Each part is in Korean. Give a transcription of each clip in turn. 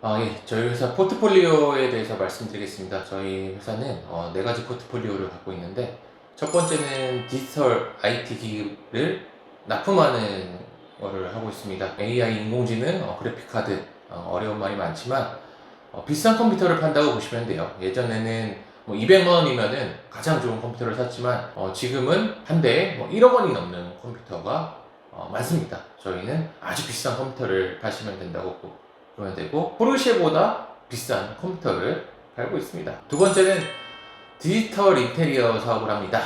아, 예. 저희 회사 포트폴리오에 대해서 말씀드리겠습니다. 저희 회사는 어, 네 가지 포트폴리오를 갖고 있는데, 첫 번째는 디지털 IT 기기를 납품하는 거를 하고 있습니다. AI, 인공지능, 어, 그래픽 카드, 어, 려운 말이 많지만, 어, 비싼 컴퓨터를 판다고 보시면 돼요. 예전에는 뭐 200만 원이면은 가장 좋은 컴퓨터를 샀지만, 어, 지금은 한 대에 뭐 1억 원이 넘는 컴퓨터가 어, 많습니다. 저희는 아주 비싼 컴퓨터를 파시면 된다고 보- 보면 되고 포르쉐보다 비싼 컴퓨터를 팔고 있습니다. 두 번째는 디지털 인테리어 사업을 합니다.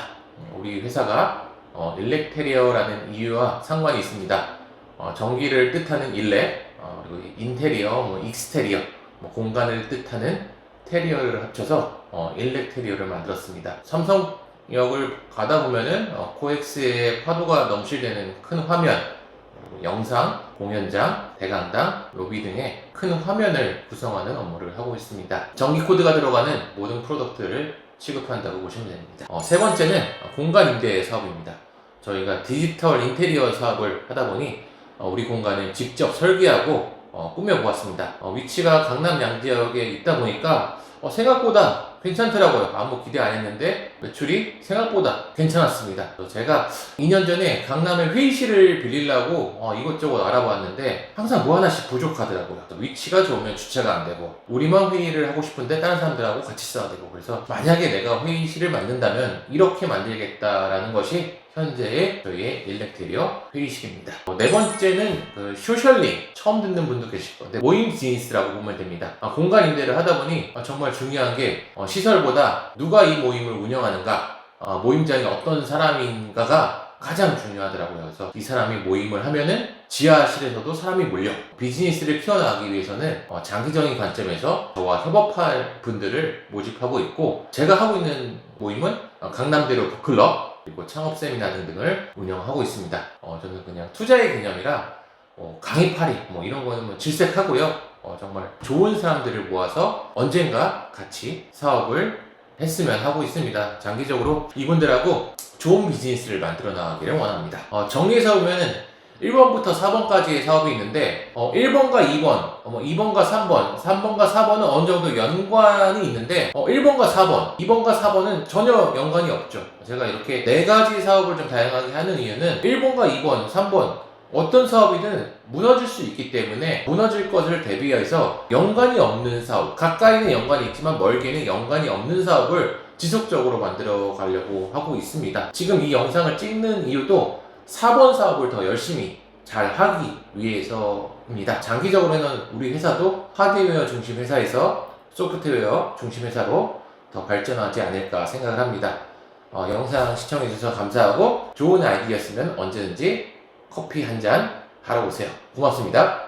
우리 회사가 어, 일렉테리어라는 이유와 상관이 있습니다. 어, 전기를 뜻하는 일렉, 어, 그리고 인테리어, 뭐 익스테리어, 뭐 공간을 뜻하는 테리어를 합쳐서 어, 일렉테리어를 만들었습니다. 삼성역을 가다 보면은 어, 코엑스의 파도가 넘실대는 큰 화면, 영상, 공연장, 대강당, 로비 등의 큰 화면을 구성하는 업무를 하고 있습니다. 전기 코드가 들어가는 모든 프로덕트를 취급한다고 보시면 됩니다. 어, 세 번째는 공간 임대 사업입니다. 저희가 디지털 인테리어 사업을 하다 보니 어, 우리 공간을 직접 설계하고 어, 꾸며보았습니다. 어, 위치가 강남 양지역에 있다 보니까 어, 생각보다 괜찮더라고요. 아무 기대 안 했는데 매출이 생각보다 괜찮았습니다. 또 제가 2년 전에 강남에 회의실을 빌리려고 어, 이것저것 알아봤는데 항상 뭐 하나씩 부족하더라고요. 또 위치가 좋으면 주차가 안 되고 우리만 회의를 하고 싶은데 다른 사람들하고 같이 써야 되고 그래서 만약에 내가 회의실을 만든다면 이렇게 만들겠다라는 것이 현재의 저희의 일렉테리어 회의실입니다. 어, 네 번째는 그 소셜링 처음 듣는 분도 계실 건데 모임 비즈니스라고 보면 됩니다. 아, 공간 임대를 하다 보니 아, 중요한 게 어, 시설보다 누가 이 모임을 운영하는가 어, 모임장이 어떤 사람인가가 가장 중요하더라고요. 그래서 이 사람이 모임을 하면은 지하실에서도 사람이 몰려 비즈니스를 키워나가기 위해서는 어, 장기적인 관점에서 저와 협업할 분들을 모집하고 있고 제가 하고 있는 모임은 어, 강남대로 북클럽 그리고 창업 세미나 등등을 운영하고 있습니다. 어, 저는 그냥 투자의 개념이라 어, 강의파리 뭐 이런 거는 뭐 질색하고요. 어, 정말 좋은 사람들을 모아서 언젠가 같이 사업을 했으면 하고 있습니다. 장기적으로 이분들하고 좋은 비즈니스를 만들어 나가기를 원합니다. 어, 정리해서 보면은 1번부터 4번까지의 사업이 있는데 어, 1번과 2번, 어, 뭐 2번과 3번, 3번과 4번은 어느 정도 연관이 있는데 어, 1번과 4번, 2번과 4번은 전혀 연관이 없죠. 제가 이렇게 네 가지 사업을 좀 다양하게 하는 이유는 1번과 2번, 3번 어떤 사업이든 무너질 수 있기 때문에 무너질 것을 대비해서 연관이 없는 사업, 가까이는 연관이 있지만 멀게는 연관이 없는 사업을 지속적으로 만들어 가려고 하고 있습니다. 지금 이 영상을 찍는 이유도 4번 사업을 더 열심히 잘 하기 위해서입니다. 장기적으로는 우리 회사도 하드웨어 중심 회사에서 소프트웨어 중심 회사로 더 발전하지 않을까 생각을 합니다. 어, 영상 시청해주셔서 감사하고 좋은 아이디어였으면 언제든지 커피 한 잔 하러 오세요. 고맙습니다.